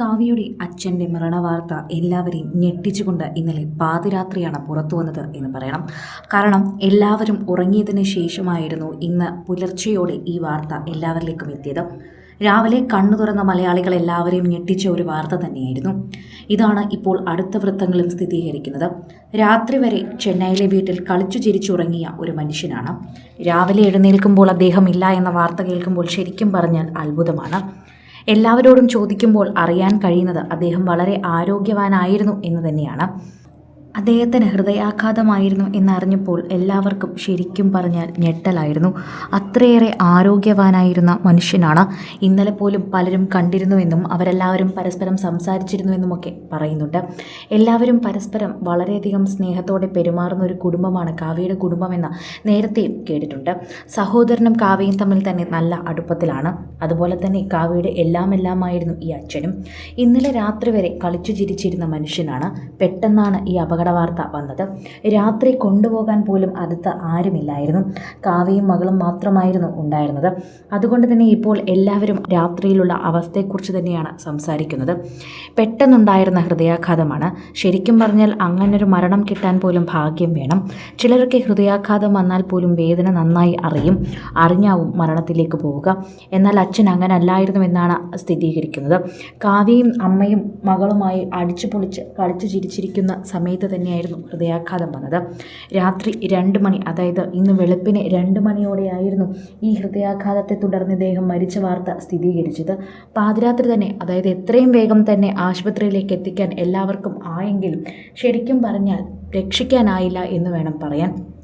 കാവ്യയുടെ അച്ഛന്റെ മരണവാർത്ത എല്ലാവരെയും ഞെട്ടിച്ചുകൊണ്ട് ഇന്നലെ പാതിരാത്രിയാണ് പുറത്തു വന്നത് എന്ന് പറയണം. കാരണം എല്ലാവരും ഉറങ്ങിയതിന് ശേഷമായിരുന്നു ഇന്ന് പുലർച്ചെയോടെ ഈ വാർത്ത എല്ലാവരിലേക്കും എത്തിയത്. രാവിലെ കണ്ണു തുറന്ന മലയാളികൾ എല്ലാവരെയും ഞെട്ടിച്ച ഒരു വാർത്ത തന്നെയായിരുന്നു. ഇതാണ് ഇപ്പോൾ അടുത്ത വൃത്തങ്ങളും സ്ഥിരീകരിക്കുന്നത്. രാത്രി വരെ ചെന്നൈയിലെ വീട്ടിൽ കളിച്ചു ചിരിച്ചുറങ്ങിയ ഒരു മനുഷ്യനാണ്. രാവിലെ എഴുന്നേൽക്കുമ്പോൾ അദ്ദേഹം ഇല്ല എന്ന വാർത്ത കേൾക്കുമ്പോൾ ശരിക്കും പറഞ്ഞാൽ അത്ഭുതമാണ്. എല്ലാവരോടും ചോദിക്കുമ്പോൾ അറിയാൻ കഴിയുന്നത് അദ്ദേഹം വളരെ ആരോഗ്യവാനായിരുന്നു എന്ന് തന്നെയാണ്. അദ്ദേഹത്തിന് ഹൃദയാഘാതമായിരുന്നു എന്നറിഞ്ഞപ്പോൾ എല്ലാവർക്കും ശരിക്കും പറഞ്ഞാൽ ഞെട്ടലായിരുന്നു. അത്രയേറെ ആരോഗ്യവാനായിരുന്ന മനുഷ്യനാണ് ഇന്നലെ പോലും പലരും കണ്ടിരുന്നുവെന്നും അവരെല്ലാവരും പരസ്പരം സംസാരിച്ചിരുന്നുവെന്നുമൊക്കെ പറയുന്നുണ്ട്. എല്ലാവരും പരസ്പരം വളരെയധികം സ്നേഹത്തോടെ പെരുമാറുന്ന ഒരു കുടുംബമാണ് കാവ്യയുടെ കുടുംബമെന്ന് നേരത്തെയും കേട്ടിട്ടുണ്ട്. സഹോദരനും കാവ്യയും തമ്മിൽ തന്നെ നല്ല അടുപ്പത്തിലാണ്. അതുപോലെ തന്നെ കാവ്യയുടെ എല്ലാം എല്ലാമായിരുന്നു ഈ അച്ഛനും. ഇന്നലെ രാത്രി വരെ കളിച്ചു ചിരിച്ചിരുന്ന മനുഷ്യനാണ്. പെട്ടെന്നാണ് ഈ അപകട വാർത്ത വന്നത്. രാത്രി കൊണ്ടുപോകാൻ പോലും അടുത്ത് ആരുമില്ലായിരുന്നു. കാവ്യയും മകളും മാത്രമായിരുന്നു ഉണ്ടായിരുന്നത്. അതുകൊണ്ട് തന്നെ ഇപ്പോൾ എല്ലാവരും രാത്രിയിലുള്ള അവസ്ഥയെക്കുറിച്ച് തന്നെയാണ് സംസാരിക്കുന്നത്. പെട്ടെന്നുണ്ടായിരുന്ന ഹൃദയാഘാതമാണ്. ശരിക്കും പറഞ്ഞാൽ അങ്ങനൊരു മരണം കിട്ടാൻ പോലും ഭാഗ്യം വേണം. ചിലർക്ക് ഹൃദയാഘാതം വന്നാൽ പോലും വേദന നന്നായി അറിയും. അറിഞ്ഞാവും മരണത്തിലേക്ക് പോവുക. എന്നാൽ അച്ഛൻ അങ്ങനെ അല്ലായിരുന്നു എന്നാണ് സ്ഥിരീകരിക്കുന്നത്. കാവ്യയും അമ്മയും മകളുമായി അടിച്ചു പൊളിച്ച് കളിച്ചു ചിരിച്ചിരിക്കുന്ന സമയത്ത് തന്നെയായിരുന്നു ഹൃദയാഘാതം വന്നത്. രാത്രി രണ്ട് മണി അതായത് ഇന്ന് വെളുപ്പിന് രണ്ട് മണിയോടെയായിരുന്നു ഈ ഹൃദയാഘാതത്തെ തുടർന്ന് ഇദ്ദേഹം മരിച്ച വാർത്ത സ്ഥിരീകരിച്ചത്. പാതിരാത്രി തന്നെ അതായത് എത്രയും വേഗം തന്നെ ആശുപത്രിയിലേക്ക് എത്തിക്കാൻ എല്ലാവർക്കും ആയെങ്കിലും ശരിക്കും പറഞ്ഞാൽ രക്ഷിക്കാനായില്ല എന്ന് വേണം പറയാൻ.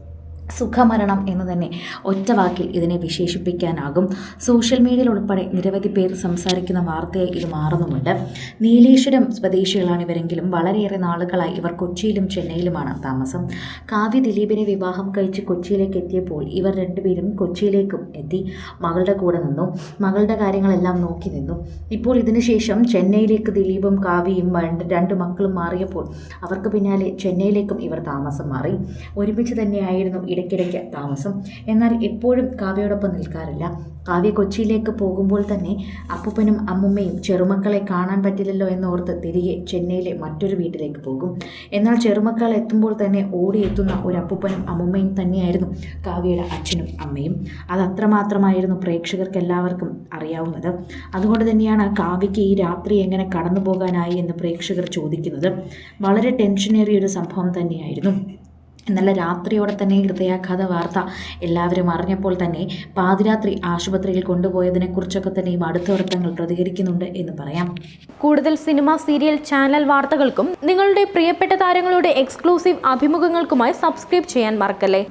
സുഖമരണം എന്ന് തന്നെ ഒറ്റ വാക്കിൽ ഇതിനെ വിശേഷിപ്പിക്കാനാകും. സോഷ്യൽ മീഡിയയിൽ ഉൾപ്പെടെ നിരവധി പേർ സംസാരിക്കുന്ന വാർത്തയെ ഇത് മാറുന്നുമുണ്ട്. നീലേശ്വരം സ്വദേശികളാണ് ഇവരെങ്കിലും. വളരെയേറെ നാളുകളായി ഇവർ കൊച്ചിയിലും ചെന്നൈയിലുമാണ് താമസം. കാവ്യ ദിലീപിനെ വിവാഹം കഴിച്ച് കൊച്ചിയിലേക്ക് എത്തിയപ്പോൾ ഇവർ രണ്ടുപേരും കൊച്ചിയിലേക്കും എത്തി മകളുടെ കൂടെ നിന്നു. മകളുടെ കാര്യങ്ങളെല്ലാം നോക്കി നിന്നു. ഇപ്പോൾ ഇതിനുശേഷം ചെന്നൈയിലേക്ക് ദിലീപും കാവ്യയും രണ്ട് മക്കളും മാറിയപ്പോൾ അവർക്ക് പിന്നാലെ ചെന്നൈയിലേക്കും ഇവർ താമസം മാറി. ഒരുമിച്ച് തന്നെയായിരുന്നു ഇടയ്ക്കിടയ്ക്ക് താമസം. എന്നാൽ എപ്പോഴും കാവ്യയോടൊപ്പം നിൽക്കാറില്ല. കാവ്യ കൊച്ചിയിലേക്ക് പോകുമ്പോൾ തന്നെ അപ്പൂപ്പനും അമ്മുമ്മയും ചെറുമക്കളെ കാണാൻ പറ്റില്ലല്ലോ എന്നോർത്ത് തിരികെ ചെന്നൈയിലെ മറ്റൊരു വീട്ടിലേക്ക് പോകും. എന്നാൽ ചെറുമക്കൾ എത്തുമ്പോൾ തന്നെ ഓടിയെത്തുന്ന ഒരു അപ്പൂപ്പനും അമ്മുമ്മയും തന്നെയായിരുന്നു കാവ്യയുടെ അച്ഛനും അമ്മയും. അത് അത്രമാത്രമായിരുന്നു പ്രേക്ഷകർക്ക് എല്ലാവർക്കും അറിയാവുന്നത്. അതുകൊണ്ട് തന്നെയാണ് കാവ്യയ്ക്ക് ഈ രാത്രി എങ്ങനെ കടന്നു പോകാനായി എന്ന് പ്രേക്ഷകർ ചോദിക്കുന്നത്. വളരെ ടെൻഷനേറിയ ഒരു സംഭവം തന്നെയായിരുന്നു. എന്നാൽ രാത്രിയോടെ തന്നെ ഹൃദയാഘാത വാർത്ത എല്ലാവരും അറിഞ്ഞപ്പോൾ തന്നെ പാതിരാത്രി ആശുപത്രിയിൽ കൊണ്ടുപോയതിനെക്കുറിച്ചൊക്കെ തന്നെയും അടുത്ത വൃത്തങ്ങൾ പ്രതികരിക്കുന്നുണ്ട് എന്ന് പറയാം. കൂടുതൽ സിനിമ സീരിയൽ ചാനൽ വാർത്തകൾക്കും നിങ്ങളുടെ പ്രിയപ്പെട്ട താരങ്ങളുടെ എക്സ്ക്ലൂസീവ് അഭിമുഖങ്ങൾക്കുമായി സബ്സ്ക്രൈബ് ചെയ്യാൻ മറക്കല്ലേ?